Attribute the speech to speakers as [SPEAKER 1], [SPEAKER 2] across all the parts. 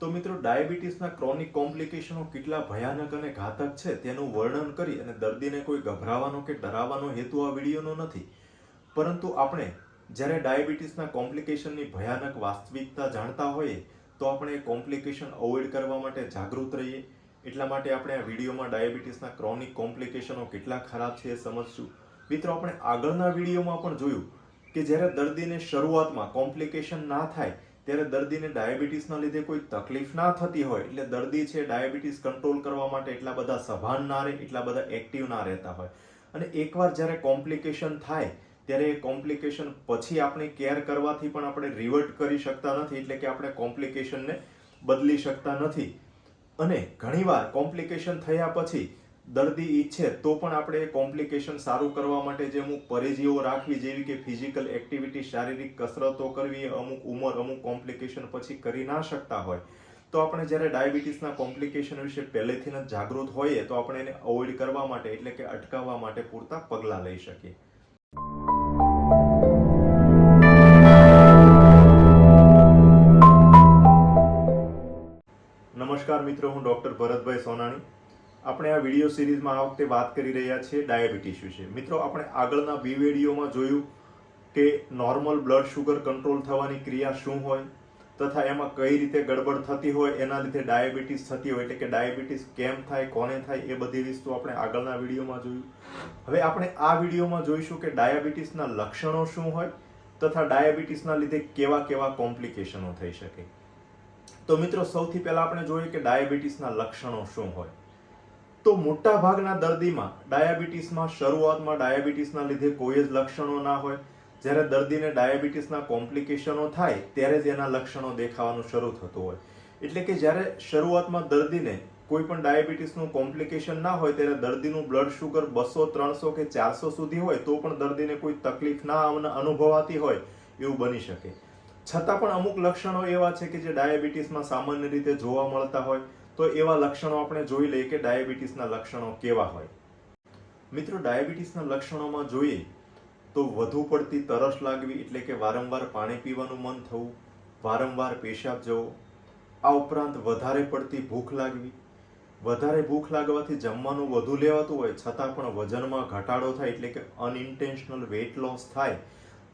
[SPEAKER 1] તો મિત્રો, ડાયાબિટીસના ક્રોનિક કોમ્પ્લિકેશનો કેટલા ભયાનક અને ઘાતક છે તેનું વર્ણન કરી અને દર્દીને કોઈ ગભરાવાનો કે ડરાવવાનો હેતુ આ વિડીયોનો નથી. પરંતુ આપણે જ્યારે ડાયાબિટીસના કોમ્પ્લિકેશનની ભયાનક વાસ્તવિકતા જાણતા હોઈએ, તો આપણે એ કોમ્પ્લિકેશન અવોઇડ કરવા માટે જાગૃત રહીએ. એટલા માટે આપણે આ વિડીયોમાં ડાયાબિટીસના ક્રોનિક કોમ્પ્લિકેશનો કેટલા ખરાબ છે એ સમજશું. મિત્રો, આપણે આગળના વિડીયોમાં પણ જોયું કે જ્યારે દર્દીને શરૂઆતમાં કોમ્પ્લિકેશન ના થાય ત્યારે દર્દીને ડાયાબિટીસના લીધે કોઈ તકલીફ ના થતી હોય, એટલે દર્દી છે ડાયાબિટીસ કંટ્રોલ કરવા માટે એટલા બધા સભાન ના રહે, એટલા બધા એક્ટિવ ના રહેતા હોય. અને એકવાર જ્યારે કોમ્પ્લિકેશન થાય, ત્યારે એ કોમ્પ્લિકેશન પછી આપણે કેર કરવાથી પણ આપણે રિવર્ટ કરી શકતા નથી, એટલે કે આપણે કોમ્પ્લિકેશનને બદલી શકતા નથી. અને ઘણીવાર કોમ્પ્લિકેશન થયા પછી દર્દી ઈચ્છે તો પણ આપણે કોમ્પ્લિકેશન સારું કરવા માટે જે અમુક પરેજીઓ રાખવી, જેવી કે ફિઝિકલ એક્ટિવિટી, શારીરિક કસરતો કરવી, અમુક ઉંમર, અમુક કોમ્પ્લિકેશન પછી કરી ના શકતા હોય. તો આપણે જ્યારે ડાયાબિટીસના કોમ્પ્લિકેશન વિશે પહેલેથી જ જાગૃત હોઈએ, તો આપણે એને અવોઇડ કરવા માટે, એટલે કે અટકાવવા માટે પૂરતા પગલાં લઈ શકીએ. નમસ્કાર મિત્રો, હું ડૉક્ટર ભરતભાઈ સોનાણી. આપણે આ વીડિયો સિરીઝમાં આ વખતે વાત કરી રહ્યા છીએ ડાયાબિટીસ વિશે. મિત્રો, આપણે આગળના બી વિડીયોમાં જોયું કે નોર્મલ બ્લડ શુગર કંટ્રોલ થવાની ક્રિયા શું હોય તથા એમાં કઈ રીતે ગડબડ થતી હોય, એના લીધે ડાયાબિટીસ થતી હોય એટલે કે ડાયાબિટીસ કેમ થાય, કોને થાય એ બધી વસ્તુ આપણે આગળના વિડીયોમાં જોયું. હવે આપણે આ વિડીયોમાં જોઈશું કે ડાયાબિટીસના લક્ષણો શું હોય તથા ડાયાબિટીસના લીધે કેવા કેવા કોમ્પ્લિકેશનો થઈ શકે. તો મિત્રો, સૌથી પહેલાં આપણે જોઈએ કે ડાયાબિટીસના લક્ષણો શું હોય. તો મોટા ભાગના દર્દીમાં ડાયાબિટીસમાં શરૂઆતમાં ડાયાબિટીસના લીધે કોઈ જ લક્ષણો ના હોય. જ્યારે દર્દીને ડાયાબિટીસના કોમ્પ્લિકેશનો થાય, ત્યારે જ એના લક્ષણો દેખાવાનું શરૂ થતું હોય. એટલે કે જ્યારે શરૂઆતમાં દર્દીને કોઈ પણ ડાયાબિટીસનું કોમ્પ્લિકેશન ના હોય, ત્યારે દર્દીનું બ્લડ શુગર બસો, ત્રણસો કે ચારસો સુધી હોય, તો પણ દર્દીને કોઈ તકલીફ ના અન- અનુભવાતી હોય, એવું બની શકે. છતાં પણ અમુક લક્ષણો એવા છે કે જે ડાયાબિટીસમાં સામાન્ય રીતે જોવા મળતા હોય. તો એવા લક્ષણો આપણે જોઈ લઈએ કે ડાયાબિટીસના લક્ષણો કેવા હોય. મિત્રો, ડાયાબિટીસના લક્ષણોમાં જોઈએ તો વધુ પડતી તરસ લાગવી એટલે કે વારંવાર પાણી પીવાનું મન થવું, વારંવાર પેશાબ જવો, આ ઉપરાંત વધારે પડતી ભૂખ લાગવી. વધારે ભૂખ લાગવાથી જમવાનું વધુ લેવાતું હોય, છતાં પણ વજનમાં ઘટાડો થાય એટલે કે અનઇન્ટેન્શનલ વેટ લોસ થાય.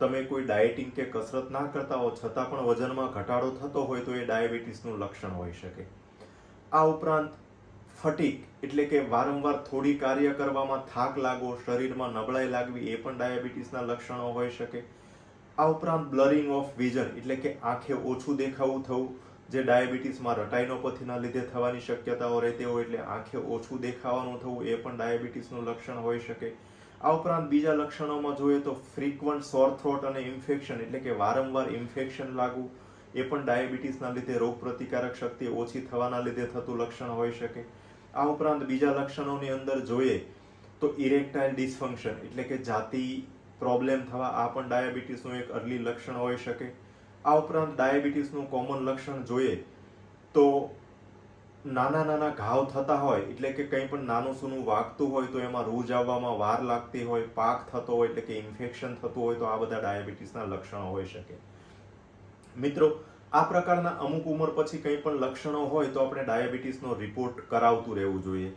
[SPEAKER 1] તમે કોઈ ડાયટિંગ કે કસરત ના કરતા હો, છતાં પણ વજનમાં ઘટાડો થતો હોય તો એ ડાયાબિટીસનું લક્ષણ હોઈ શકે. આ ઉપરાંત ફટીક એટલે કે વારંવાર થોડી કાર્ય કરવામાં થાક લાગવો, શરીરમાં નબળાઈ લાગવી, એ પણ ડાયાબિટીસના લક્ષણો હોઈ શકે. આ ઉપરાંત બ્લરિંગ ઓફ વિઝન એટલે કે આંખે ઓછું દેખાવું થવું, જે ડાયાબિટીસમાં રટાઇનોપથીના લીધે થવાની શક્યતાઓ રહેતી હોય એટલે આંખે ઓછું દેખાવાનું થવું, એ પણ ડાયાબિટીસનું લક્ષણ હોઈ શકે. આ ઉપરાંત બીજા લક્ષણોમાં જોઈએ તો ફ્રીક્વન્ટ સોર થ્રોટ અને ઇન્ફેક્શન એટલે કે વારંવાર ઇન્ફેક્શન લાગવું એ પણ ડાયાબિટીસના લીધે રોગ પ્રતિકારક શક્તિ ઓછી થવાના લીધે થતું લક્ષણ હોઈ શકે. આ ઉપરાંત બીજા લક્ષણોની અંદર જોઈએ તો ઇરેક્ટાઇલ ડિસફંક્શન એટલે કે જાતિ પ્રોબ્લેમ થવા આ પણ ડાયાબિટીસનું એક અર્લી લક્ષણ હોઈ શકે. આ ઉપરાંત ડાયાબિટીસનું કોમન લક્ષણ જોઈએ તો નાના નાના ઘાવ થતા હોય એટલે કે કંઈ પણ નાનું સૂનું વાગતું હોય તો એમાં રૂજ આવવામાં વાર લાગતી હોય, પાક થતો હોય એટલે કે ઇન્ફેક્શન થતું હોય તો આ બધા ડાયાબિટીસના લક્ષણો હોઈ શકે. મિત્રો, આ પ્રકારના અમુક ઉંમર પછી કંઈ પણ લક્ષણો હોય તો આપણે ડાયાબિટીસનો રિપોર્ટ કરાવતું રહેવું જોઈએ.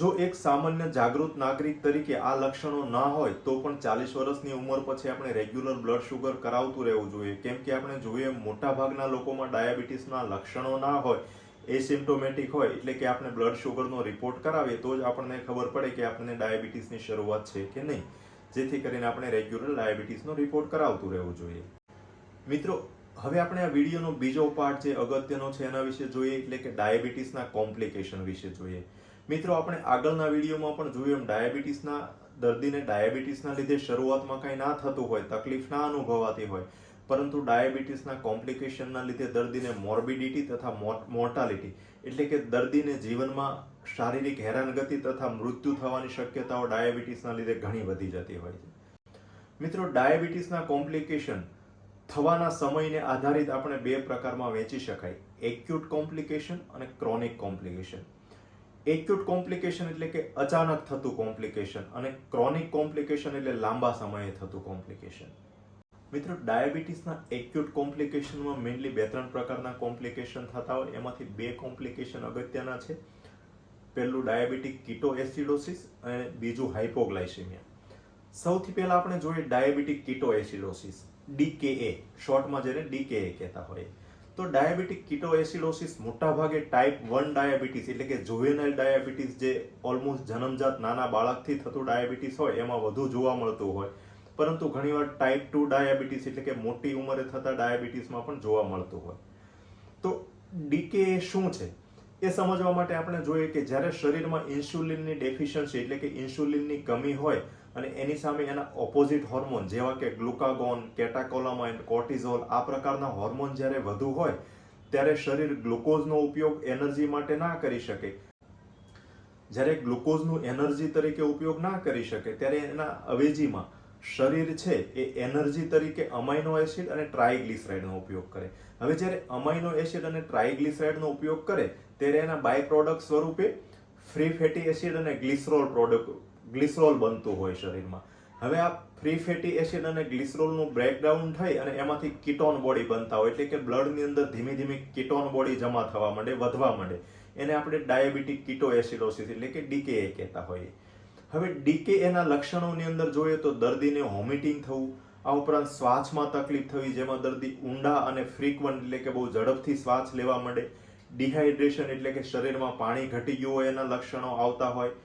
[SPEAKER 1] જો એક સામાન્ય જાગૃત નાગરિક તરીકે આ લક્ષણો ના હોય તો પણ ચાલીસ વર્ષની ઉંમર પછી આપણે રેગ્યુલર બ્લડ શુગર કરાવતું રહેવું જોઈએ. કેમ કે આપણે જોઈએ મોટાભાગના લોકોમાં ડાયાબિટીસના લક્ષણો ના હોય એસિમ્ટોમેટિક હોય, એટલે કે આપણે બ્લડ શુગરનો રિપોર્ટ કરાવીએ તો જ આપણને ખબર પડે કે આપણને ડાયાબિટીસની શરૂઆત છે કે નહીં. જેથી કરીને આપણે રેગ્યુલર ડાયાબિટીસનો રિપોર્ટ કરાવતું રહેવું જોઈએ. મિત્રો, હવે આપણે આ વિડીયોનો બીજો પાર્ટ જે અગત્યનો છે એના વિશે જોઈએ, એટલે કે ડાયાબિટીસના કોમ્પ્લિકેશન વિશે જોઈએ. મિત્રો, આપણે આગળના વિડીયોમાં પણ જોયું એમ, ડાયાબિટીસના દર્દીને ડાયાબિટીસના લીધે શરૂઆતમાં કાંઈ ના થતું હોય, તકલીફ ના અનુભવાતી હોય, પરંતુ ડાયાબિટીસના કોમ્પ્લિકેશનના લીધે દર્દીને મોર્બિડિટી તથા મોર્ટાલિટી, એટલે કે દર્દીને જીવનમાં શારીરિક હેરાનગતિ તથા મૃત્યુ થવાની શક્યતાઓ ડાયાબિટીસના લીધે ઘણી વધી જતી હોય છે. મિત્રો, ડાયાબિટીસના કોમ્પ્લિકેશન થવાના સમયને આધારિત આપણે બે પ્રકારમાં વહેંચી શકાય. એક્યુટ કોમ્પ્લિકેશન અને ક્રોનિક કોમ્પ્લિકેશન એક્યુટ કોમ્પ્લિકેશન એટલે કે અચાનક થતું કોમ્પ્લિકેશન અને ક્રોનિક કોમ્પ્લિકેશન એટલે લાંબા સમયે થતું કોમ્પ્લિકેશન મિત્રો, ડાયાબિટીસના એક્યુટ કોમ્પ્લિકેશનમાં મેઇનલી બે ત્રણ પ્રકારના કોમ્પ્લિકેશન થતા હોય. એમાંથી બે કોમ્પ્લિકેશન અગત્યના છે. પહેલું ડાયાબિટીક કીટો એસિડોસિસ અને બીજું હાઇપોગ્લાઇસેમિયા સૌથી પહેલાં આપણે જોઈએ ડાયાબિટીક કીટો એસિડોસિસ ડીકેએ, શોર્ટમાં જેને ડીકેએ કહેતા હોય. તો ડાયાબિટીક કીટો એસિડોસિસ મોટાભાગે ટાઈપ વન ડાયાબિટીસ, એટલે કે જુવેનાઇલ ડાયાબિટીસ જે ઓલમોસ્ટ જન્મજાત નાના બાળકથી થતું ડાયાબિટીસ હોય, એમાં વધુ જોવા મળતું હોય. પરંતુ ઘણીવાર ટાઈપ ટુ ડાયાબિટીસ, એટલે કે મોટી ઉંમરે થતા ડાયાબિટીસમાં પણ જોવા મળતું હોય. તો ડીકે શું છે? એ સમજવા માટે આપણે જોઈએ કે જ્યારે શરીરમાં ઇન્સ્યુલિનની ડેફિશિયન્સી, એટલે કે ઇન્સ્યુલિનની કમી હોય અને એની સામે એના ઓપોઝિટ હોર્મોન જેવા કે ગ્લુકાગોન કેટાકોલામાઇન કોર્ટિઝોલ આ પ્રકારના હોર્મોન જ્યારે વધુ હોય, ત્યારે શરીર ગ્લુકોઝનો ઉપયોગ એનર્જી માટે ના કરી શકે. જ્યારે ગ્લુકોઝનું એનર્જી તરીકે ઉપયોગ ના કરી શકે, ત્યારે એના અવેજીમાં શરીર છે એ એનર્જી તરીકે અમાઇનો એસિડ અને ટ્રાયગ્લિસરાઇડનો ઉપયોગ કરે. હવે જ્યારે અમાઇનો એસિડ અને ટ્રાયગ્લિસરાઇડનો ઉપયોગ કરે, ત્યારે એના બાય પ્રોડક્ટ સ્વરૂપે ફ્રી ફેટી એસિડ અને ગ્લિસરોલ પ્રોડક્ટ ગ્લિસરોલ બનતું હોય શરીરમાં. હવે આ ફ્રી ફેટી એસિડ અને ગ્લિસરોલનું બ્રેકડાઉન થઈ અને એમાંથી કીટોન બોડી બનતા હોય, એટલે કે બ્લડની અંદર ધીમે ધીમે કીટોન બોડી જમા થવા માંડે, વધવા માંડે. એને આપણે ડાયાબિટીક કીટો એસિડોસિસ એટલે કે ડીકે કહેતા હોઈએ. હવે ડીકે એના લક્ષણોની અંદર જોઈએ તો દર્દીને વોમિટિંગ થવું, આ ઉપરાંત શ્વાસમાં તકલીફ થવી, જેમાં દર્દી ઊંડા અને ફ્રીક્વન્ટ એટલે કે બહુ ઝડપથી શ્વાસ લેવા માંડે. ડિહાઇડ્રેશન એટલે કે શરીરમાં પાણી ઘટી ગયું હોય એના લક્ષણો આવતા હોય.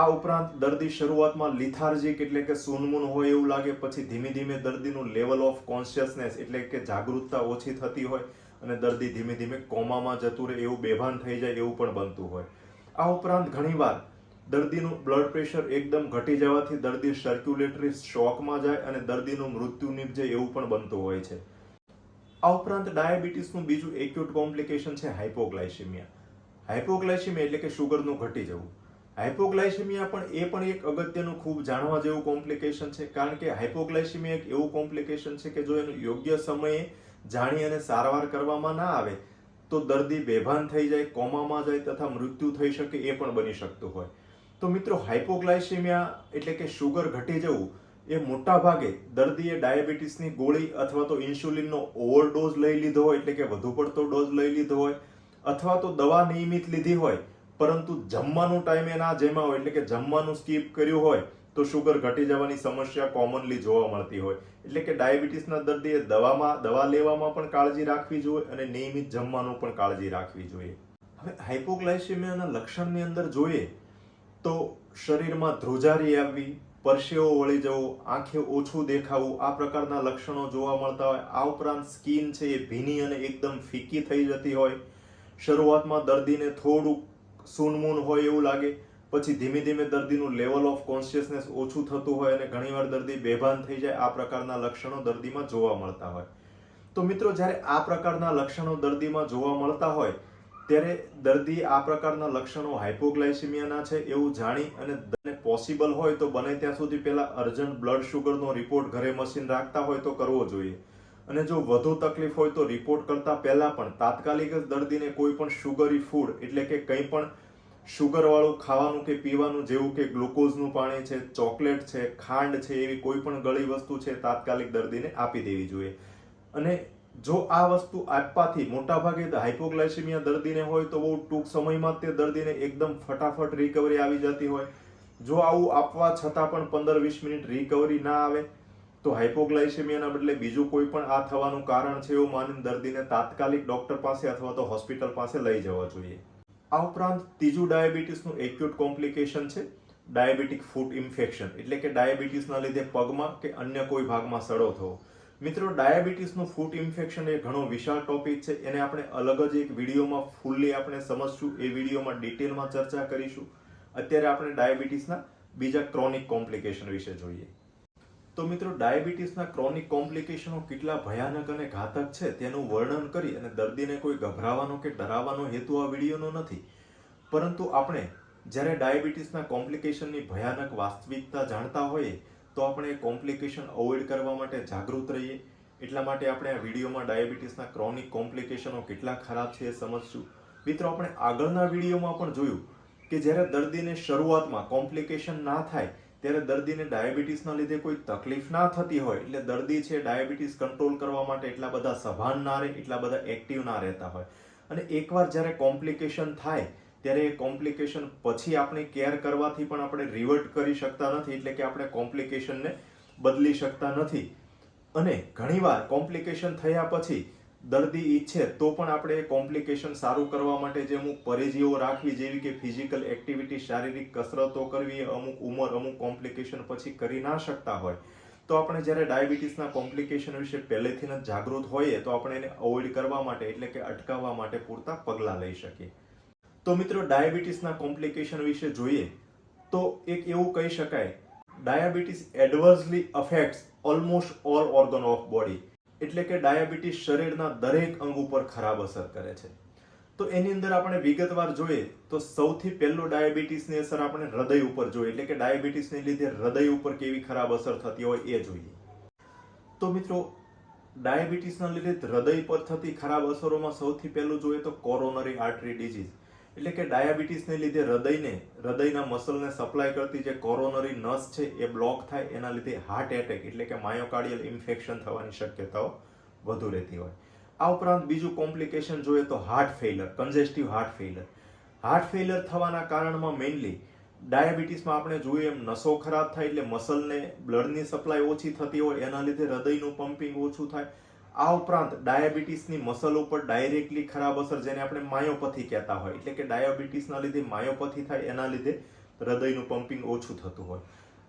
[SPEAKER 1] આ ઉપરાંત દર્દી શરૂઆતમાં લિથાર્જિક એટલે કે સૂનમૂન હોય એવું લાગે, પછી ધીમે ધીમે દર્દીનું લેવલ ઓફ કોન્શિયસનેસ એટલે કે જાગૃતતા ઓછી થતી હોય અને દર્દી ધીમે ધીમે કોમામાં જતું રહે એવું બેભાન થઈ જાય એવું પણ બનતું હોય. આ ઉપરાંત ઘણીવાર દર્દીનું બ્લડ પ્રેશર એકદમ ઘટી જવાથી દર્દી સર્ક્યુલેટરી શોકમાં જાય અને દર્દીનું મૃત્યુ નિપજે એવું પણ બનતું હોય છે. આ ઉપરાંત ડાયાબિટીસનું બીજું એક્યુટ કોમ્પ્લિકેશન છે હાઇપોગ્લાયસેમિયા હાઇપોગ્લાયસેમિયા એટલે કે શુગરનું ઘટી જવું. હાઇપોગ્લાયસેમિયા પણ એ પણ એક અગત્યનું ખૂબ જાણવા જેવું કોમ્પ્લિકેશન છે. કારણ કે હાઇપોગ્લાયસેમિયા એક એવું કોમ્પ્લિકેશન છે કે જો એનું યોગ્ય સમયે જાણી અને સારવાર કરવામાં ના આવે, તો દર્દી બેભાન થઈ જાય, કોમામાં જાય તથા મૃત્યુ થઈ શકે એ પણ બની શકતું હોય. તો મિત્રો હાઇપોગ્લાયસેમિયા એટલે કે શુગર ઘટી જવું, એ મોટા ભાગે દર્દીએ ડાયાબિટીસની ગોળી અથવા તો ઇન્સ્યુલિનનો ઓવરડોઝ લઈ લીધો હોય, એટલે કે વધુ પડતો ડોઝ લઈ લીધો હોય, અથવા તો દવા નિયમિત લીધી હોય પરંતુ જમવાનું ટાઈમે ના જેમાં હોય, એટલે કે જમવાનું સ્કીપ કર્યું હોય, તો શુગર ઘટી જવાની સમસ્યા કોમનલી જોવા મળતી હોય. એટલે કે ડાયાબિટીસના દર્દીએ દવામાં, દવા લેવામાં પણ કાળજી રાખવી જોઈએ અને નિયમિત જમવાનું પણ કાળજી રાખવી જોઈએ. હવે હાઇપોગ્લાયસેમિયાના લક્ષણની અંદર જોઈએ, તો શરીરમાં ધ્રુજારી આવવી પરસેવો વળી જવો, આંખે ઓછું દેખાવું, આ પ્રકારના લક્ષણો જોવા મળતા હોય. આ ઉપરાંત સ્કિન છે એ ભીની અને એકદમ ફીકી થઈ જતી હોય. શરૂઆતમાં દર્દીને થોડું સૂનમૂન હોય એવું લાગે. પછી ધીમે ધીમે દર્દીનું લેવલ ઓફ કોન્શિયસનેસ ઓછું થતું હોય અને ઘણીવાર દર્દી બેભાન થઈ જાય, આ પ્રકારના લક્ષણો દર્દીમાં જોવા મળતા હોય. તો મિત્રો, જ્યારે આ પ્રકારના લક્ષણો દર્દીમાં જોવા મળતા હોય, ત્યારે દર્દી આ પ્રકારના લક્ષણો હાઇપોગ્લાયસેમિયાના છે એવું જાણી અને પોસિબલ હોય તો બને ત્યાં સુધી પહેલા અર્જન્ટ બ્લડ શુગરનો રિપોર્ટ ઘરે મશીન રાખતા હોય તો કરવો જોઈએ. અને જો વધુ તકલીફ હોય તો રિપોર્ટ કરતા પહેલા પણ તાત્કાલિક જ દર્દીને કોઈ પણ શુગરી ફૂડ એટલે કે કંઈ પણ શુગરવાળું ખાવાનું કે પીવાનું જેવું કે ગ્લુકોઝનું પાણી છે ચોકલેટ છે, ખાંડ છે, એવી કોઈ પણ ગળી વસ્તુ છે, તાત્કાલિક દર્દીને આપી દેવી જોઈએ. અને જો આ વસ્તુ આપવાથી મોટાભાગે હાઇપોગ્લાયસેમિયા દર્દીને હોય તો બહુ ટૂંક સમયમાં તે દર્દીને એકદમ ફટાફટ રિકવરી આવી જતી હોય. જો આવું આપવા છતાં પણ પંદર વીસ મિનિટ રિકવરી ના આવે તો હાઇપોગ્લાઇસેમિયાના બદલે બીજું કોઈ પણ આ થવાનું કારણ છે એવું માનીને દર્દીને તાત્કાલિક ડોક્ટર પાસે અથવા તો હોસ્પિટલ પાસે લઈ જવા જોઈએ. આ ઉપરાંત ત્રીજું ડાયાબિટીસનું એક્યુટ કોમ્પ્લિકેશન છે, ડાયાબિટીક ફૂટ ઇન્ફેક્શન, એટલે કે ડાયાબિટીસના લીધે પગમાં કે અન્ય કોઈ ભાગમાં સડો થવો. મિત્રો, ડાયાબિટીસનું ફૂટ ઇન્ફેક્શન એ ઘણો વિશાળ ટોપિક છે, એને આપણે અલગ જ એક વિડીયોમાં ફૂલ્લી આપણે સમજશું. એ વિડીયોમાં ડિટેલમાં ચર્ચા કરીશું. અત્યારે આપણે ડાયાબિટીસના બીજા ક્રોનિક કોમ્પ્લિકેશન વિશે જોઈએ. તો મિત્રો, ડાયાબિટીસના ક્રોનિક કોમ્પ્લિકેશનો કેટલા ભયાનક અને ઘાતક છે તેનું વર્ણન કરી અને દર્દીને કોઈ ગભરાવાનો કે ડરાવવાનો હેતુ આ વિડીયોનો નથી. પરંતુ આપણે જ્યારે ડાયાબિટીસના કોમ્પ્લિકેશનની ભયાનક વાસ્તવિકતા જાણતા હોઈએ, તો આપણે કોમ્પ્લિકેશન અવોઇડ કરવા માટે જાગૃત રહીએ. એટલા માટે આપણે આ વિડીયોમાં ડાયાબિટીસના ક્રોનિક કોમ્પ્લિકેશનો કેટલા ખરાબ છે એ સમજશું. મિત્રો, આપણે આગળના વિડીયોમાં પણ જોયું કે જ્યારે દર્દીને શરૂઆતમાં કોમ્પ્લિકેશન ના થાય ત્યારે દર્દીને ડાયાબિટીસના લીધે કોઈ તકલીફ ના થતી હોય, એટલે દર્દી છે ડાયાબિટીસ કંટ્રોલ કરવા માટે એટલા બધા સભાન ના રહે, એટલા બધા એક્ટિવ ના રહેતા હોય. અને એકવાર જ્યારે કોમ્પ્લિકેશન થાય, ત્યારે એ કોમ્પ્લિકેશન પછી આપણે કેર કરવાથી પણ આપણે રિવર્ટ કરી શકતા નથી, એટલે કે આપણે કોમ્પ્લિકેશનને બદલી શકતા નથી. અને ઘણીવાર કોમ્પ્લિકેશન થયા પછી દર્દી ઈચ્છે તો પણ આપણે કોમ્પ્લિકેશન સારું કરવા માટે જે અમુક પરેજીઓ રાખવી જેવી કે ફિઝિકલ એક્ટિવિટી શારીરિક કસરતો કરવી, અમુક ઉંમર, અમુક કોમ્પ્લિકેશન પછી કરી ના શકતા હોય. તો આપણે જ્યારે ડાયાબિટીસના કોમ્પ્લિકેશન વિશે પહેલેથી જ જાગૃત હોઈએ તો આપણે એને અવોઇડ કરવા માટે એટલે કે અટકાવવા માટે પૂરતા પગલાં લઈ શકીએ. તો મિત્રો ડાયાબિટીસના કોમ્પ્લિકેશન વિશે જોઈએ તો એક એવું કહી શકાય, diabetes adversely affects almost all organ of body એટલે કે ડાયાબિટીસ શરીરના દરેક અંગ ઉપર ખરાબ અસર કરે છે. તો એની અંદર આપણે વિગતવાર જોઈએ તો સૌથી પહેલો ડાયાબિટીસની અસર આપણે હૃદય ઉપર જોઈએ. એટલે કે ડાયાબિટીસને લીધે હૃદય ઉપર કેવી ખરાબ અસર થતી હોય એ જોઈએ. તો મિત્રો, ડાયાબિટીસના લીધે હૃદય પર થતી ખરાબ અસરોમાં સૌથી પહેલું જોઈએ તો કોરોનરી આર્ટરી ડિઝીઝ. એટલે કે ડાયાબિટીસને લીધે હૃદયને, હૃદયના મસલને સપ્લાય કરતી જે કોરોનરી નસ છે, એ બ્લોક થાય, એના લીધે હાર્ટ એટેક એટલે કે માયોકાર્ડિયલ ઇન્ફેક્શન થવાની શક્યતાઓ વધુ રહેતી હોય. આ ઉપરાંત બીજું કોમ્પ્લિકેશન જોઈએ તો heart failure congestive heart failure heart failure થવાના કારણમાં મેઇનલી ડાયાબિટીસમાં આપણે જોઈએ એમ નસો ખરાબ થાય એટલે મસલને બ્લડની સપ્લાય ઓછી થતી હોય, એના લીધે હૃદયનું પમ્પિંગ ઓછું થાય આ ઉપરાંત ડાયાબિટીસની મસલ ઉપર ડાયરેક્ટલી ખરાબ અસર જેને આપણે માયોપથી કહેતા હોય, એટલે કે ડાયાબિટીસના લીધે માયોપથી થાય, એના લીધે હૃદયનું પમ્પિંગ ઓછું થતું હોય.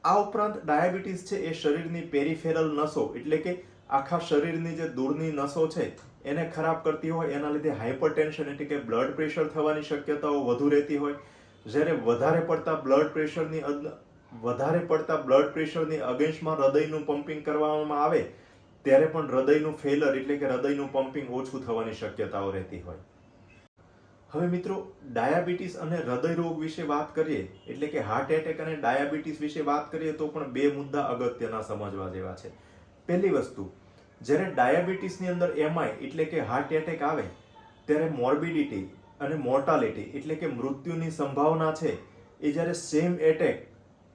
[SPEAKER 1] આ ઉપરાંત ડાયાબિટીસ છે એ શરીરની પેરિફેરલ નસો, એટલે કે આખા શરીરની જે દૂરની નસો છે, એને ખરાબ કરતી હોય, એના લીધે હાઇપરટેન્શન એટલે કે બ્લડ પ્રેશર થવાની શક્યતાઓ વધુ રહેતી હોય. જ્યારે વધારે પડતા બ્લડ પ્રેશરની વધારે પડતા બ્લડ પ્રેશરની અગેન્સ્ટમાં હૃદયનું પમ્પિંગ કરવામાં આવે ત્યારે પણ હૃદયનું ફેલર એટલે કે હૃદયનું પમ્પિંગ ઓછું થવાની શક્યતાઓ રહેતી હોય. હવે મિત્રો, ડાયાબિટીસ અને હૃદય રોગ વિશે વાત કરીએ, એટલે કે હાર્ટ એટેક અને ડાયાબિટીસ વિશે વાત કરીએ તો પણ બે મુદ્દા અગત્યના સમજવા જેવા છે. પહેલી વસ્તુ, જ્યારે ડાયાબિટીસની અંદર એમઆઈ એટલે કે હાર્ટ એટેક આવે, ત્યારે મોર્બિડિટી અને મોર્ટાલિટી એટલે કે મૃત્યુની સંભાવના છે, એ જ્યારે સેમ એટેક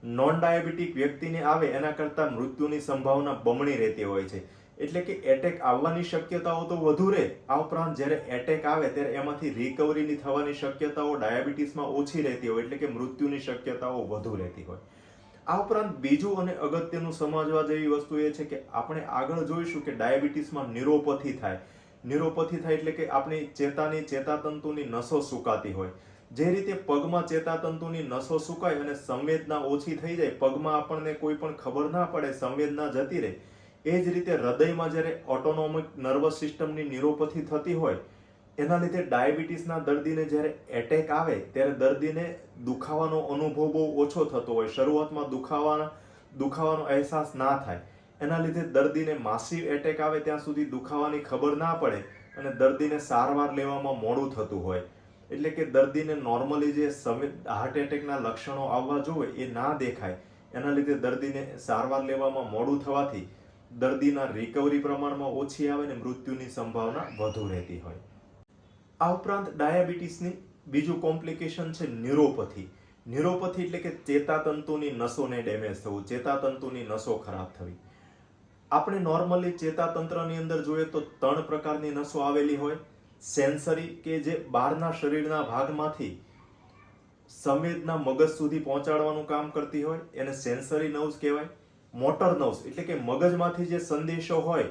[SPEAKER 1] નોન ડાયાબિટીક વ્યક્તિને આવે, એના કરતાં મૃત્યુની સંભાવના બમણી રહેતી હોય છે. એટલે કે એટેક આવવાની શક્યતાઓ તો વધુ રહે. આ ઉપરાંત જ્યારે એટેક આવે ત્યારે એમાંથી રિકવરીની થવાની શક્યતાઓ ડાયાબિટીસમાં ઓછી રહેતી હોય એટલે કે મૃત્યુની શક્યતાઓ વધુ રહેતી હોય. આ ઉપરાંત બીજું અને અગત્યનું સમજવા જેવી વસ્તુ એ છે કે આપણે આગળ જોઈશું કે ડાયાબિટીસમાં નિરોપથી થાય. નિરોપથી થાય એટલે કે આપણી ચેતાની ચેતાતંતુની નસો સુકાતી હોય. જે રીતે પગમાં ચેતાતંતુની નસો સુકાય અને સંવેદના ઓછી થઈ જાય, પગમાં આપણને કોઈ પણ ખબર ના પડે, સંવેદના જતી રહે એ જ રીતે હૃદયમાં જ્યારે ઓટોનોમિક નર્વસ સિસ્ટમની નિરોપથી થતી હોય, એના લીધે ડાયાબિટીસના દર્દીને જ્યારે એટેક આવે, ત્યારે દર્દીને દુખાવાનો અનુભવ બહુ ઓછો થતો હોય. શરૂઆતમાં દુખાવાના, દુખાવાનો અહેસાસ ના થાય. એના લીધે દર્દીને માસિવ એટેક આવે ત્યાં સુધી દુખાવાની ખબર ના પડે અને દર્દીને સારવાર લેવામાં મોડું થતું હોય. એટલે કે દર્દીને નોર્મલી જે હાર્ટ એટેકના લક્ષણો આવવા જોઈએ એ ના દેખાય. એના લીધે દર્દીને સારવાર લેવામાં મોડું થવાથી દર્દીના રિકવરી પ્રમાણમાં ઓછી આવે ને મૃત્યુની સંભાવના વધુ રહેતી હોય. આ ઉપરાંત ડાયાબિટીસની બીજું કોમ્પ્લિકેશન છે ન્યુરોપથી. ન્યુરોપથી એટલે કે ચેતાતંતુની નસોને ડેમેજ થવું, ચેતાતંતુની નસો ખરાબ થવી. આપણે નોર્મલી ચેતાતંત્રની અંદર જોઈએ તો ત્રણ પ્રકારની નસો આવેલી હોય. સેન્સરી કે જે બહારના શરીરના ભાગમાંથી સંવેદના મગજ સુધી પહોંચાડવાનું કામ કરતી હોય, એને સેન્સરી નર્વ્સ કહેવાય. મોટર નર્વ્સ એટલે કે મગજમાંથી જે સંદેશો હોય,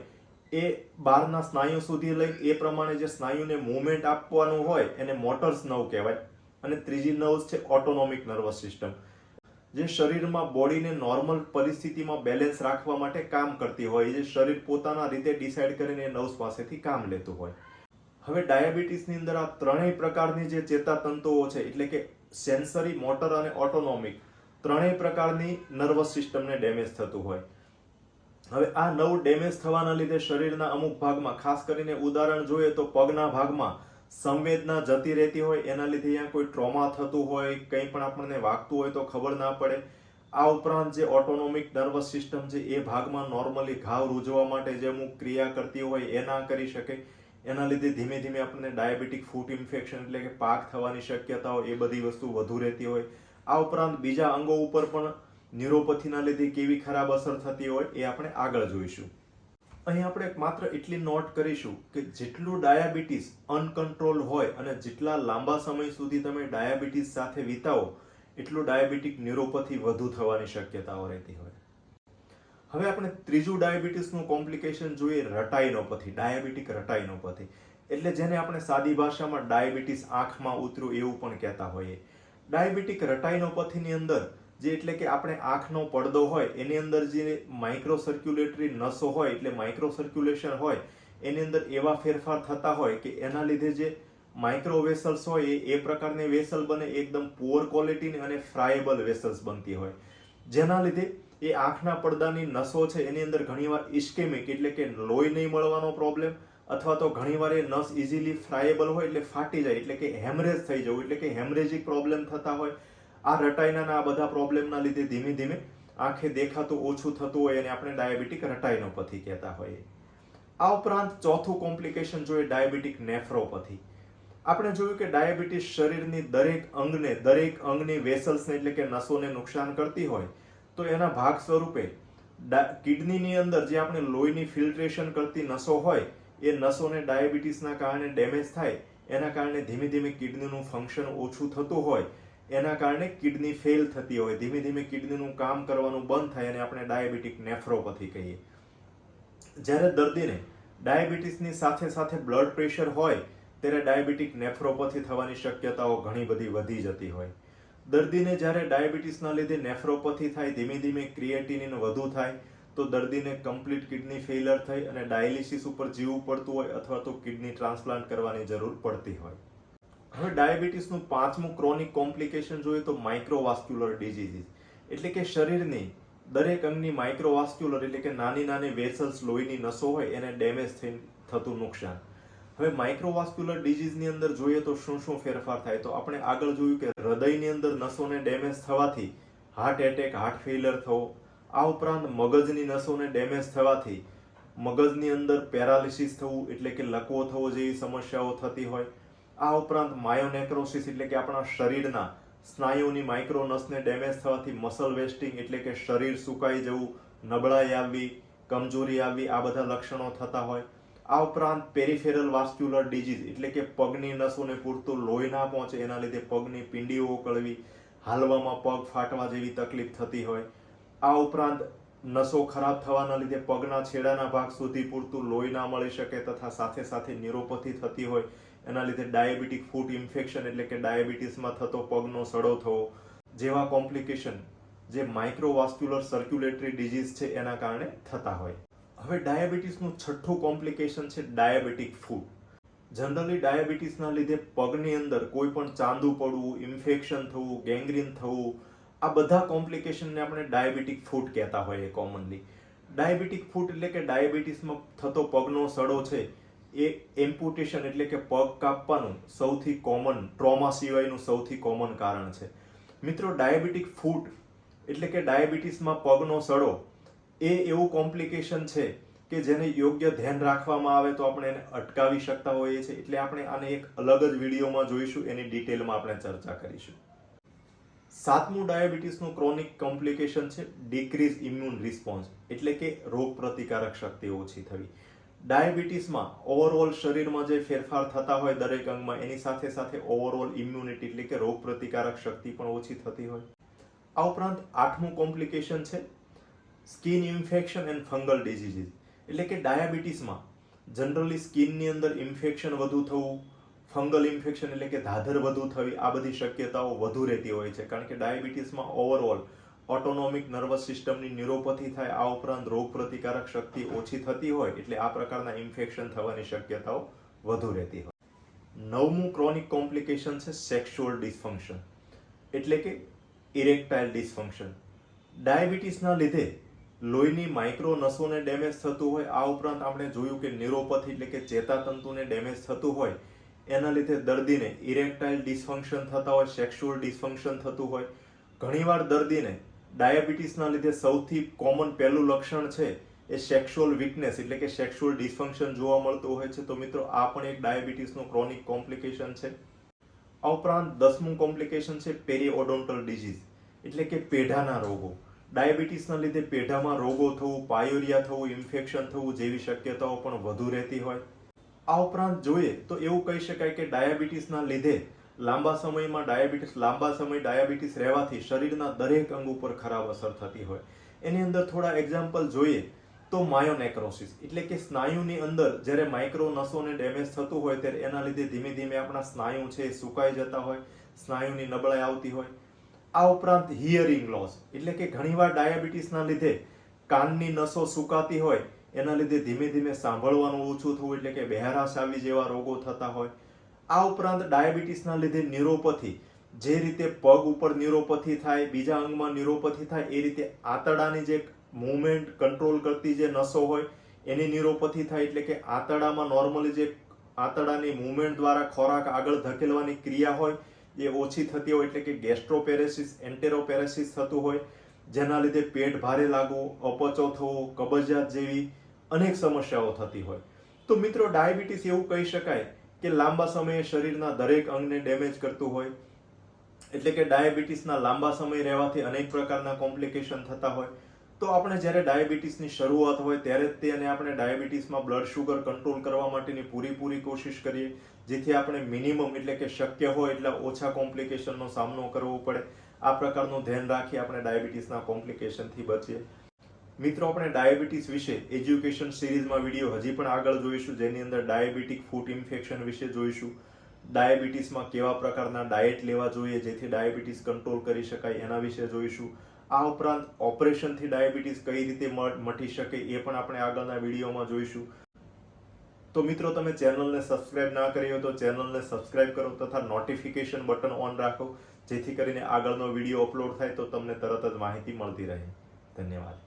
[SPEAKER 1] એ બહારના સ્નાયુ સુધી લઈ, એ પ્રમાણે જે સ્નાયુને મૂવમેન્ટ આપવાનું હોય, એને મોટર્સ નર્વ કહેવાય. અને ત્રીજી નર્વ્સ છે ઓટોનોમિક નર્વસ સિસ્ટમ જે શરીરમાં બોડીને નોર્મલ પરિસ્થિતિમાં બેલેન્સ રાખવા માટે કામ કરતી હોય જે શરીર પોતાના રીતે ડિસાઇડ કરીને એ નર્વ્સ પાસેથી કામ લેતું હોય. હવે ડાયાબિટીસની અંદર આ ત્રણેય પ્રકારની જે ચેતાતંતુઓ છે, એટલે કે સેન્સરી મોટર અને ઓટોનોમિક ત્રણેય પ્રકારની નર્વસ સિસ્ટમને ડેમેજ થતું હોય. હવે આ નવ ડેમેજ થવાના લીધે શરીરના અમુક ભાગમાં, ખાસ કરીને ઉદાહરણ જોઈએ તો પગના ભાગમાં સંવેદના જતી રહેતી હોય, એના લીધે અહીંયા કોઈ ટ્રોમા થતું હોય, કંઈ પણ આપણને વાગતું હોય તો ખબર ના પડે. આ ઉપરાંત જે ઓટોનોમિક નર્વસ સિસ્ટમ છે, એ ભાગમાં નોર્મલી ઘાવ રૂજવા માટે જે અમુક ક્રિયા કરતી હોય, એ ના કરી શકે. એના લીધે ધીમે ધીમે આપણને ડાયાબિટીક ફૂટ ઇન્ફેક્શન એટલે કે પાક થવાની શક્યતાઓ એ બધી વસ્તુ વધુ રહેતી હોય. આ ઉપરાંત બીજા અંગો ઉપર પણ ન્યુરોપથીના લીધે કેવી ખરાબ અસર થતી હોય એ આપણે આગળ જોઈશું. અહીં આપણે માત્ર એટલી નોટ કરીશું કે જેટલું ડાયાબિટીસ અનકન્ટ્રોલ હોય અને જેટલા લાંબા સમય સુધી તમે ડાયાબિટીસ સાથે વિતાવો, એટલું ડાયાબિટીક ન્યુરોપથી વધુ થવાની શક્યતાઓ રહેતી હોય. હવે આપણે ત્રીજું ડાયાબિટીસનું કોમ્પ્લિકેશન જોઈએ રટાઈનોપથી, ડાયાબિટીક રટાઈનોપથી. એટલે જેને આપણે સાદી ભાષામાં ડાયાબિટીસ આંખમાં ઉતર્યું એવું પણ કહેતા હોઈએ. ડાયાબિટીક રટાઇનોપથીની અંદર, જે એટલે કે આપણે આંખનો પડદો હોય, એની અંદર જે માઇક્રો સર્ક્યુલેટરી નસો હોય, એટલે માઇક્રો સર્ક્યુલેશન હોય, એની અંદર એવા ફેરફાર થતા હોય કે એના લીધે જે માઇક્રો વેસલ્સ હોય, એ એ પ્રકારની વેસલ બને એકદમ પુઅર ક્વોલિટીની અને ફ્રાયેબલ વેસલ્સ બનતી હોય. જેના લીધે એ આંખના પડદાની નસો છે, એની અંદર ઘણીવાર ઇસ્કેમિક એટલે કે લોહી નહીં મળવાનો પ્રોબ્લેમ અથવા તો ઘણીવાર એ નસ ઇઝીલી ફ્રાયેબલ હોય એટલે ફાટી જાય, એટલે કે હેમરેજ થઈ જવું, એટલે કે હેમરેજિક પ્રોબ્લેમ થતા હોય. આ રટાઈનાના આ બધા પ્રોબ્લેમના લીધે ધીમે ધીમે આંખે દેખાતું ઓછું થતું હોય અને આપણે ડાયાબિટીક રટાઈનોપથી કહેતા હોઈએ. આ ઉપરાંત ચોથું કોમ્પ્લિકેશન જોઈએ ડાયાબિટીક નેફ્રોપથી આપણે જોયું કે ડાયાબિટીસ શરીરની દરેક અંગને, દરેક અંગની વેસલ્સને એટલે કે નસોને નુકસાન કરતી હોય, તો એના ભાગ સ્વરૂપે કિડનીની અંદર જે આપણે લોહીની ફિલ્ટ્રેશન કરતી નસો હોય એ નસોને ડાયાબિટીસના કારણે ડેમેજ થાય, એના કારણે ધીમે ધીમે કિડનીનું ફંક્શન ઓછું થતું હોય, એના કારણે કિડની ફેલ થતી હોય. ધીમે ધીમે કિડનીનું કામ કરવાનું બંધ થાય અને આપણે ડાયાબિટીક નેફ્રોપથી કહીએ. જ્યારે દર્દીને ડાયાબિટીસની સાથે સાથે બ્લડ પ્રેશર હોય, ત્યારે ડાયાબિટીક નેફ્રોપથી થવાની શક્યતાઓ ઘણી બધી વધી જતી હોય. દર્દીને જ્યારે ડાયાબિટીસના લીધે નેફ્રોપથી થાય, ધીમે ધીમે ક્રિએટિનિન વધુ થાય તો દર્દીને કમ્પ્લીટ કિડની ફેલર થઈ અને ડાયાલિસિસ ઉપર જીવવું પડતું હોય અથવા તો કિડની ટ્રાન્સપ્લાન્ટ કરવાની જરૂર પડતી હોય. હવે ડાયાબિટીસનું પાંચમું ક્રોનિક કોમ્પ્લિકેશન જોઈએ તો માઇક્રોવાસ્ક્યુલર ડિઝીઝીસ એટલે કે શરીરની દરેક અંગની માઇક્રોવાસ્ક્યુલર એટલે કે નાની નાની વેસલ્સ લોહીની નસો હોય એને ડેમેજ થઈ થતું નુકસાન. હવે માઇક્રોવાસ્ક્યુલર ડિઝીઝની અંદર જોઈએ તો શું શું ફેરફાર થાય? તો આપણે આગળ જોયું કે હૃદયની અંદર નસોને ડેમેજ થવાથી હાર્ટ એટેક હાર્ટ ફેલર થવો આ ઉપરાંત મગજની નસોને ડેમેજ થવાથી મગજની અંદર પેરાલિસિસ થવું એટલે કે લકવો થવો જેવી સમસ્યાઓ થતી હોય. આ ઉપરાંત માયોનેક્રોસિસ એટલે કે આપણા શરીરના સ્નાયુની માઇક્રોનસને ડેમેજ થવાથી મસલ વેસ્ટિંગ એટલે કે શરીર સુકાઈ જવું, નબળાઈ આવવી, કમજોરી આવવી, આ બધા લક્ષણો થતા હોય. આ ઉપરાંત પેરિફેરલ વાસ્ક્યુલર ડિઝીઝ એટલે કે પગની નસોને પૂરતું લોહી ના પહોંચે, એના લીધે પગની પિંડીઓ કળવી હાલવામાં પગ ફાટવા જેવી તકલીફ થતી હોય. આ ઉપરાંત નસો ખરાબ થવાના લીધે પગના છેડાના ભાગ સુધી પૂરતું લોહી ના મળી શકે તથા સાથે સાથે ન્યુરોપથી થતી હોય, એના લીધે ડાયાબિટીક ફૂટ ઇન્ફેક્શન એટલે કે ડાયાબિટીસમાં થતો પગનો સડો થવો, જેવા કોમ્પ્લિકેશન જે માઇક્રોવાસ્ક્યુલર સર્ક્યુલેટરી ડિઝીઝ છે એના કારણે થતા હોય. હવે ડાયાબિટીસનું છઠ્ઠું કોમ્પ્લિકેશન છે ડાયાબિટીક ફૂટ. જનરલી ડાયાબિટીસના લીધે પગની અંદર કોઈ પણ ચાંદુ પડવું, ઇન્ફેક્શન થવું, ગેંગ્રીન થવું આ બધા કોમ્પ્લિકેશનને આપણે ડાયાબિટીક ફૂટ કહેતા હોઈએ કોમનલી ડાયાબિટીક ફૂટ એટલે કે ડાયાબિટીસમાં થતો પગનો સડો છે, એ એમ્પ્યુટેશન એટલે કે પગ કાપવાનું સૌથી કોમન ટ્રોમા સિવાયનું સૌથી કોમન કારણ છે. મિત્રો ડાયાબિટીક ફૂટ એટલે કે ડાયાબિટીસમાં પગનો સડો, એ એવું કોમ્પ્લિકેશન છે કે જેને યોગ્ય ધ્યાન રાખવામાં આવે તો આપણે એને અટકાવી શકતા હોઈએ છીએ. એટલે આપણે આને એક અલગ જ વિડીયોમાં જોઈશું, એની ડિટેલમાં આપણે ચર્ચા કરીશું. સાતમું ડાયાબિટીસનું ક્રોનિક કોમ્પ્લિકેશન છે ડિક્રીઝ ઇમ્યુન રિસ્પોન્સ એટલે કે રોગ પ્રતિકારક શક્તિ ઓછી થવી. ડાયાબિટીસમાં ઓવરઓલ શરીરમાં જે ફેરફાર થતા હોય દરેક અંગમાં, એની સાથે સાથે ઓવરઓલ ઇમ્યુનિટી એટલે કે રોગ પ્રતિકારક શક્તિ પણ ઓછી થતી હોય. આ ઉપરાંત આઠમું કોમ્પ્લિકેશન છે, skin infection and fungal diseases. એટલે કે ડાયાબિટીસમાં જનરલી સ્કિનની અંદર ઇન્ફેક્શન વધુ થવું ફંગલ ઇન્ફેક્શન એટલે કે ધાધર વધુ થવી, આ બધી શક્યતાઓ વધુ રહેતી હોય છે. કારણ કે ડાયાબિટીસમાં ઓવરઓલ ઓટોનોમિક નર્વસ સિસ્ટમની ન્યુરોપથી થાય, આ ઉપરાંત રોગ પ્રતિકારક શક્તિ ઓછી થતી હોય, એટલે આ પ્રકારના ઇન્ફેક્શન થવાની શક્યતાઓ વધુ રહેતી હોય. નવમું ક્રોનિક કોમ્પ્લિકેશન છે સેક્સ્યુઅલ ડિસફંક્શન એટલે કે ઇરેક્ટાઇલ ડિસફંક્શન ડાયાબિટીસના લીધે લોહીની માઇક્રો નસોને ડેમેજ થતું હોય, આ ઉપરાંત આપણે જોયું કે ન્યુરોપથી એટલે કે ચેતાતંતુને ડેમેજ થતું હોય એના લીધે દર્દીને ઇરેક્ટાઇલ ડિસફંક્શન થતા હોય સેક્સ્યુઅલ ડિસફંક્શન થતું હોય, ઘણીવાર દર્દીને ડાયાબિટીસના લીધે સૌથી કોમન પહેલું લક્ષણ છે એ સેક્સ્યુઅલ વીકનેસ એટલે કે સેક્સ્યુઅલ ડિસફંક્શન જોવા મળતું હોય છે. તો મિત્રો, આ પણ એક ડાયાબિટીસનું ક્રોનિક કોમ્પ્લિકેશન છે. આ ઉપરાંત દસમું કોમ્પ્લિકેશન છે પેરીઓડોન્ટલ ડિઝીઝ એટલે કે પેઢાના રોગો. ડાયાબિટીસના લીધે પેઢામાં રોગો થવું, પાયોરિયા થવું ઇન્ફેક્શન થવું જેવી શક્યતાઓ પણ વધુ રહેતી હોય. આ ઉપરાંત જોઈએ તો એવું કહી શકાય કે ડાયાબિટીસના લીધે લાંબા સમયમાં ડાયાબિટીસ, લાંબા સમય ડાયાબિટીસ રહેવાથી શરીરના દરેક અંગ ઉપર ખરાબ અસર થતી હોય. એની અંદર થોડા એક્ઝામ્પલ જોઈએ તો માયોનેક્રોસિસ, એટલે કે સ્નાયુની અંદર જ્યારે માઇક્રો નસોને ડેમેજ થતું હોય ત્યારે એના લીધે ધીમે ધીમે આપણા સ્નાયુ છે એ સુકાઈ જતા હોય, સ્નાયુની નબળાઈ આવતી હોય. આ ઉપરાંત હિયરિંગ લોસ એટલે કે ઘણીવાર ડાયાબિટીસના લીધે કાનની નસો સુકાતી હોય એના લીધે ધીમે ધીમે સાંભળવાનું ઓછું થવું એટલે કે બહેરાશ આવી જેવા રોગો થતા હોય. આ ઉપરાંત ડાયાબિટીસના લીધે ન્યુરોપથી, જે રીતે પગ ઉપર ન્યુરોપથી થાય, બીજા અંગમાં ન્યુરોપથી થાય, એ રીતે આંતડાની જે મૂવમેન્ટ કંટ્રોલ કરતી જે નસો હોય, એની ન્યુરોપથી થાય એટલે કે આંતડામાં નોર્મલી જે આંતડાની મૂવમેન્ટ દ્વારા ખોરાક આગળ ધકેલવાની ક્રિયા હોય, એ ઓછી થતી હોય એટલે કે ગેસ્ટ્રોપેરેસિસ, એન્ટેરોપેરેસિસ થતું હોય, જેના લીધે પેટ ભારે લાગવું, અપચો થવો, કબજિયાત જેવી અનેક સમસ્યાઓ થતી હોય. તો મિત્રો, ડાયાબિટીસ એવું કહી શકાય કે લાંબા સમયે શરીરના દરેક અંગને ડેમેજ કરતું હોય. એટલે કે ડાયાબિટીસના લાંબા સમય રહેવાથી અનેક પ્રકારના કોમ્પ્લિકેશન થતા હોય. તો આપણે જ્યારે ડાયાબિટીસની શરૂઆત હોય, ત્યારે જ તેને આપણે ડાયાબિટીસમાં બ્લડ શુગર કંટ્રોલ કરવા માટેની પૂરેપૂરી કોશિશ કરીએ. જેથી આપણે મિનિમમ એટલે કે શક્ય હોય એટલા ઓછા કોમ્પ્લિકેશનનો સામનો કરવો પડે. આ પ્રકારનું ધ્યાન રાખી આપણે ડાયાબિટીસના કોમ્પ્લિકેશનથી બચીએ. મિત્રો, આપણે ડાયાબિટીસ વિશે એજ્યુકેશન સિરીઝમાં વીડિયો હજી પણ આગળ જોઈશું. જેની અંદર ડાયાબિટીક ફૂડ ઇન્ફેક્શન વિશે જોઈશું. ડાયાબિટીસમાં કેવા પ્રકારના ડાયટ લેવા જોઈએ જેથી ડાયાબિટીસ કંટ્રોલ કરી શકાય એના વિશે જોઈશું. આ ઉપરાંત ઓપરેશનથી ડાયાબિટીસ કઈ રીતે મટી શકે એ પણ આપણે આગળના વિડીયોમાં જોઈશું. તો મિત્રો, તમે ચેનલને સબસ્ક્રાઇબ ના કરી હોય તો ચેનલને સબસ્ક્રાઇબ કરો તથા નોટિફિકેશન બટન ઓન રાખો. જેથી કરીને આગળનો વીડિયો અપલોડ થાય તો તમને તરત જ માહિતી મળતી રહે. ધન્યવાદ.